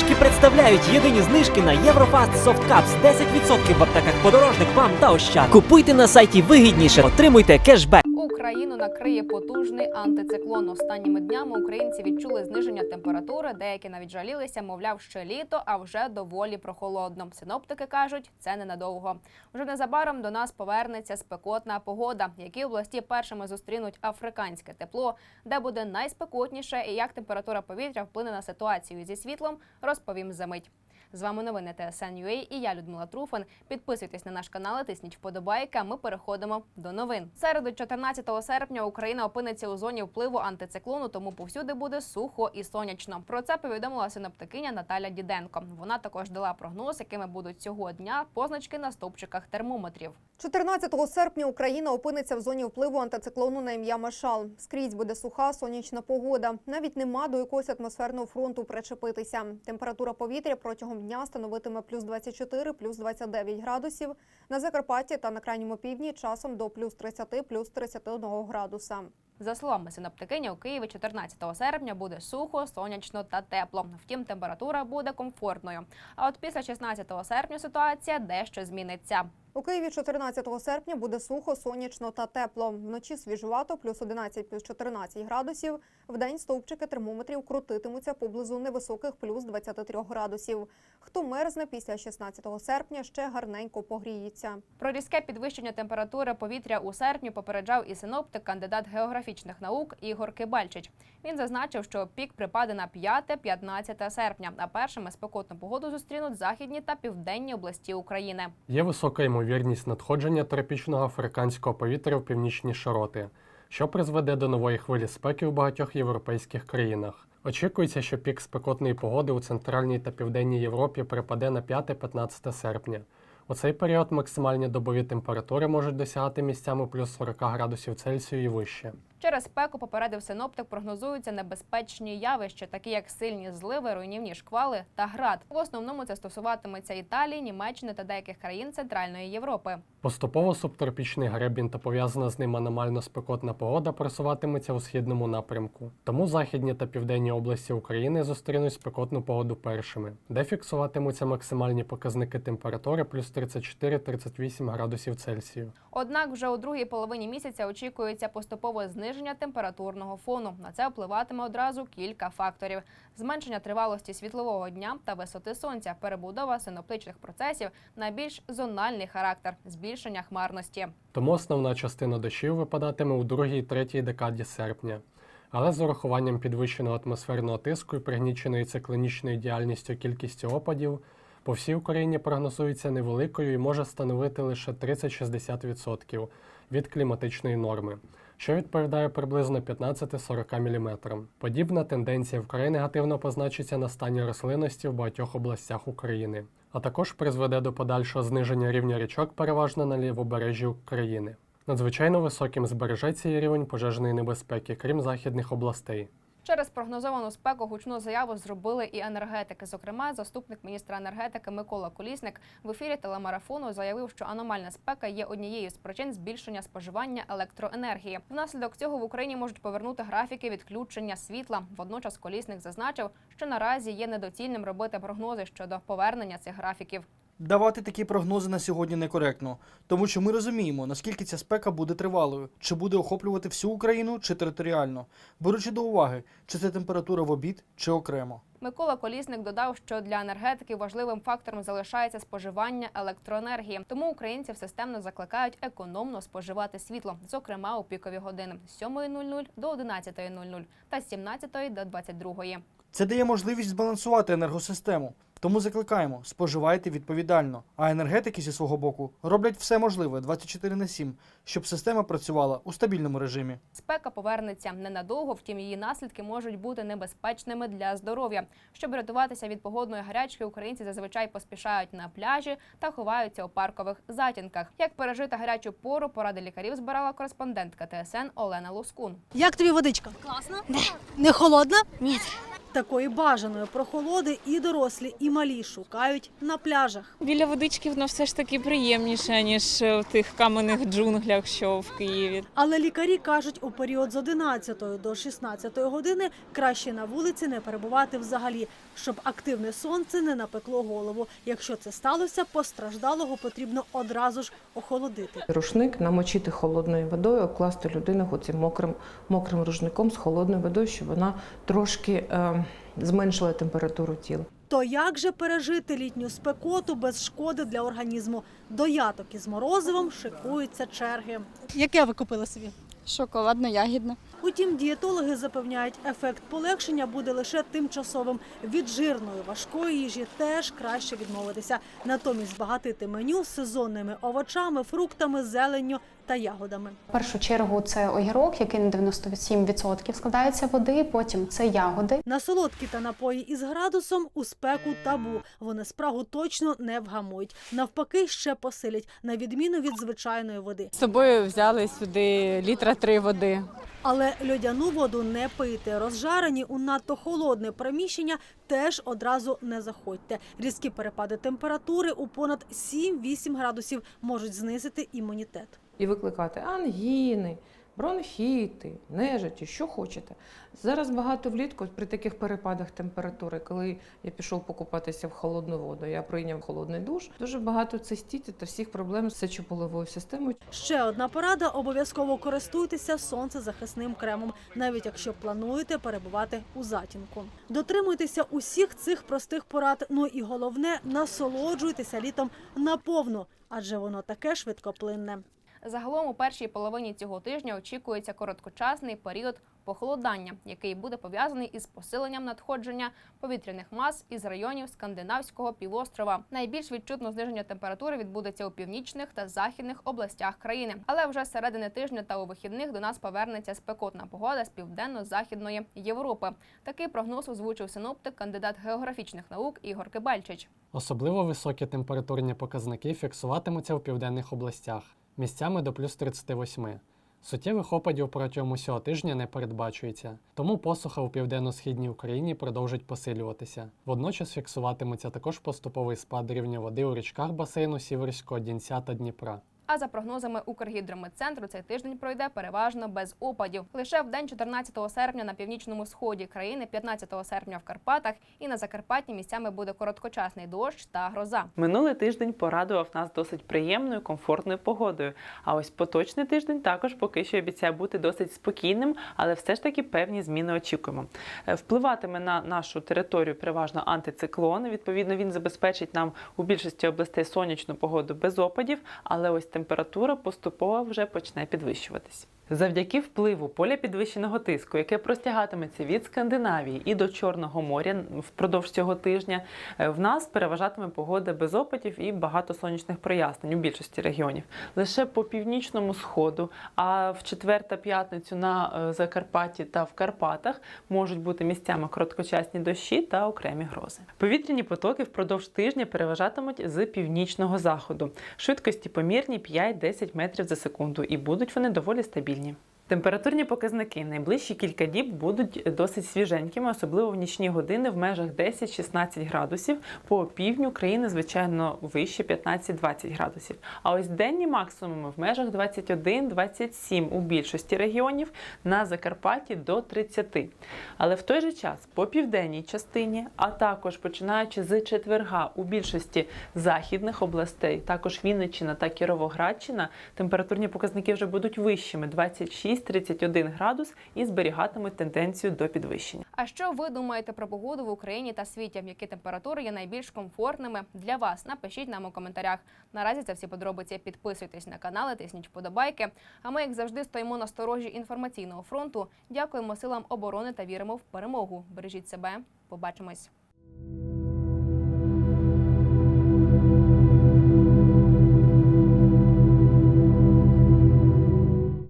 Знижки представляють єдині знижки на Єврофаст Soft Cups 10% в аптеках подорожник вам та ощад. Купуйте на сайті вигідніше, отримуйте кешбек. Україну накриє потужний антициклон. Останніми днями українці відчули зниження температури. Деякі навіть жалілися, мовляв, ще літо, а вже доволі прохолодно. Синоптики кажуть, це ненадовго. Вже незабаром до нас повернеться спекотна погода. Які області першими зустрінуть африканське тепло, де буде найспекотніше і як температура повітря вплине на ситуацію зі світлом, розповім за мить. З вами новини ТСН.UA і я Людмила Труфан. Підписуйтесь на наш канал, тисніть вподобайки. а Ми переходимо до новин. Середу 14 серпня Україна опиниться у зоні впливу антициклону, тому повсюди буде сухо і сонячно. Про це повідомила синоптикиня Наталя Діденко. Вона також дала прогноз, якими будуть цього дня позначки на стовпчиках термометрів. 14 серпня Україна опиниться в зоні впливу антициклону на ім'я Машал. Скрізь буде суха сонячна погода. Навіть нема до якогось атмосферного фронту причепитися. Температура повітря протягом дня становитиме плюс 24, плюс 29 градусів. На Закарпатті та на крайньому півдні часом до плюс 30, плюс 31 градуса. За словами синоптикині, у Києві 14 серпня буде сухо, сонячно та тепло. Втім, температура буде комфортною. А от після 16 серпня ситуація дещо зміниться. У Києві 14 серпня буде сухо, сонячно та тепло. Вночі свіжувато, плюс 11, плюс 14 градусів. Вдень стовпчики термометрів крутитимуться поблизу невисоких плюс 23 градусів. Хто мерзне після 16 серпня, ще гарненько погріється. Про різке підвищення температури повітря у серпні попереджав і синоптик, кандидат географічних наук Ігор Кибальчич. Він зазначив, що пік припаде на 5-15 серпня, а першими спекотну погоду зустрінуть західні та південні області України. Є висока ймовірність надходження тропічного африканського повітря в північні широти, що призведе до нової хвилі спеки у багатьох європейських країнах. Очікується, що пік спекотної погоди у центральній та південній Європі припаде на 5-15 серпня. У цей період максимальні добові температури можуть досягати місцями плюс 40 градусів Цельсію і вище. Через спеку попередив синоптик, прогнозуються небезпечні явища, такі як сильні зливи, руйнівні шквали та град. В основному це стосуватиметься Італії, Німеччини та деяких країн Центральної Європи. Поступово субтропічний гребінь та пов'язана з ним аномально спекотна погода просуватиметься у східному напрямку. Тому західні та південні області України зустрінуть спекотну погоду першими, де фіксуватимуться максимальні показники температури плюс 34-38 градусів Цельсію. Однак вже у другій половині місяця очікується поступове зниження температурного фону. На це впливатиме одразу кілька факторів: зменшення тривалості світлового дня та висоти сонця, перебудова синоптичних процесів на більш зональний характер, збільшення хмарності. Тому основна частина дощів випадатиме у другій третій декаді серпня. Але з урахуванням підвищеного атмосферного тиску і пригніченої циклонічною діяльністю кількістю опадів по всій Україні прогнозується невеликою і може становити лише 30-60% від кліматичної норми, що відповідає приблизно 15-40 мм. Подібна тенденція вкрай негативно позначиться на стані рослинності в багатьох областях України, а також призведе до подальшого зниження рівня річок переважно на лівобережжі України. Надзвичайно високим збережеться і рівень пожежної небезпеки, крім західних областей. Через прогнозовану спеку гучну заяву зробили і енергетики. Зокрема, заступник міністра енергетики Микола Колісник в ефірі телемарафону заявив, що аномальна спека є однією з причин збільшення споживання електроенергії. Внаслідок цього в Україні можуть повернути графіки відключення світла. Водночас Колісник зазначив, що наразі є недоцільним робити прогнози щодо повернення цих графіків. Давати такі прогнози на сьогодні некоректно, тому що ми розуміємо, наскільки ця спека буде тривалою, чи буде охоплювати всю Україну, чи територіально, беручи до уваги, чи це температура в обід, чи окремо. Микола Колісник додав, що для енергетики важливим фактором залишається споживання електроенергії. Тому українців системно закликають економно споживати світло, зокрема у пікові години з 7.00 до 11.00 та з 17 до 22. Це дає можливість збалансувати енергосистему. Тому закликаємо, споживайте відповідально. А енергетики зі свого боку роблять все можливе 24 на 7, щоб система працювала у стабільному режимі. Спека повернеться ненадовго, втім її наслідки можуть бути небезпечними для здоров'я. Щоб рятуватися від погодної гарячки, українці зазвичай поспішають на пляжі та ховаються у паркових затінках. Як пережити гарячу пору, поради лікарів збирала кореспондентка ТСН Олена Лускун. Як тобі водичка? Класно. Не холодна? Ні, Такої бажаної прохолоди і дорослі, і малі шукають на пляжах. Біля водички воно все ж таки приємніше, ніж в тих каменних джунглях, що в Києві. Але лікарі кажуть, у період з 11 до 16 години краще на вулиці не перебувати взагалі, щоб активне сонце не напекло голову. Якщо це сталося, постраждалого потрібно одразу ж охолодити. Рушник намочити холодною водою, обкласти людину оцим мокрим, мокрим рушником з холодною водою, щоб вона трошки е, зменшила температуру тіла. То як же пережити літню спекоту без шкоди для організму? До яток із морозивом шикуються черги. Яке ви купили собі? Шоколадно-ягідне. Утім, дієтологи запевняють, ефект полегшення буде лише тимчасовим. Від жирної важкої їжі теж краще відмовитися. Натомість збагатити меню сезонними овочами, фруктами, зеленню та ягодами. В першу чергу це огірок, який на 97% складається води. Потім це ягоди. На солодкі та напої із градусом у спеку табу. Вони спрагу точно не вгамують. Навпаки, ще посилять, на відміну від звичайної води. З собою взяли сюди літра три води. Але льодяну воду не пийте. Розжарені у надто холодне приміщення теж одразу не заходьте. Різкі перепади температури у понад 7-8 градусів можуть знизити імунітет. І викликати ангіни, бронхіти, нежиті, що хочете. Зараз багато влітку при таких перепадах температури, коли я пішов покупатися в холодну воду, я прийняв холодний душ. Дуже багато цистітів та всіх проблем з сечополовою системою. Ще одна порада: обов'язково користуйтеся сонцезахисним кремом, навіть якщо плануєте перебувати у затінку. Дотримуйтеся усіх цих простих порад. Ну і головне, насолоджуйтеся літом наповну, адже воно таке швидкоплинне. Загалом у першій половині цього тижня очікується короткочасний період похолодання, який буде пов'язаний із посиленням надходження повітряних мас із районів скандинавського півострова. Найбільш відчутно зниження температури відбудеться у північних та західних областях країни. Але вже з середини тижня та у вихідних до нас повернеться спекотна погода з південно-західної Європи. Такий прогноз озвучив синоптик, кандидат географічних наук Ігор Кибальчич. Особливо високі температурні показники фіксуватимуться в південних областях, місцями до плюс 38. Суттєвих опадів протягом усього тижня не передбачується, тому посуха у південно-східній Україні продовжить посилюватися. Водночас фіксуватиметься також поступовий спад рівня води у річках басейну Сіверського Дінця та Дніпра. А за прогнозами Укргідрометцентру, цей тиждень пройде переважно без опадів. Лише в день 14 серпня на північному сході країни, 15 серпня в Карпатах і на Закарпатті місцями буде короткочасний дощ та гроза. Минулий тиждень порадував нас досить приємною, комфортною погодою. А ось поточний тиждень також поки що обіцяє бути досить спокійним, але все ж таки певні зміни очікуємо. Е, Впливатиме на нашу територію переважно антициклон. Відповідно, він забезпечить нам у більшості областей сонячну погоду без опадів, але ось температура поступово вже почне підвищуватись. Завдяки впливу поля підвищеного тиску, яке простягатиметься від Скандинавії і до Чорного моря впродовж цього тижня, е, в нас переважатиме погода без опадів і багато сонячних прояснень у більшості регіонів. Лише по північному сходу, а в четвер та п'ятницю на е, Закарпатті та в Карпатах можуть бути місцями короткочасні дощі та окремі грози. Повітряні потоки впродовж тижня переважатимуть з північного заходу. Швидкості помірні 5-10 метрів за секунду, і будуть вони доволі стабільні. Київщині. Температурні показники найближчі кілька діб будуть досить свіженькими, особливо в нічні години в межах 10-16 градусів. По півдню країни, звичайно, вище 15-20 градусів. А ось денні максимуми в межах 21-27 у більшості регіонів, на Закарпатті до 30. Але в той же час по південній частині, а також починаючи з четверга у більшості західних областей, також Вінниччина та Кіровоградщина, температурні показники вже будуть вищими 26-31 градус і зберігатимуть тенденцію до підвищення. А що ви думаєте про погоду в Україні та світі? Які температури є найбільш комфортними для вас? Напишіть нам у коментарях. Наразі це всі подробиці. Підписуйтесь на канали, тисніть вподобайки. А ми, як завжди, стоїмо на сторожі інформаційного фронту. Дякуємо силам оборони та віримо в перемогу. Бережіть себе. Побачимось.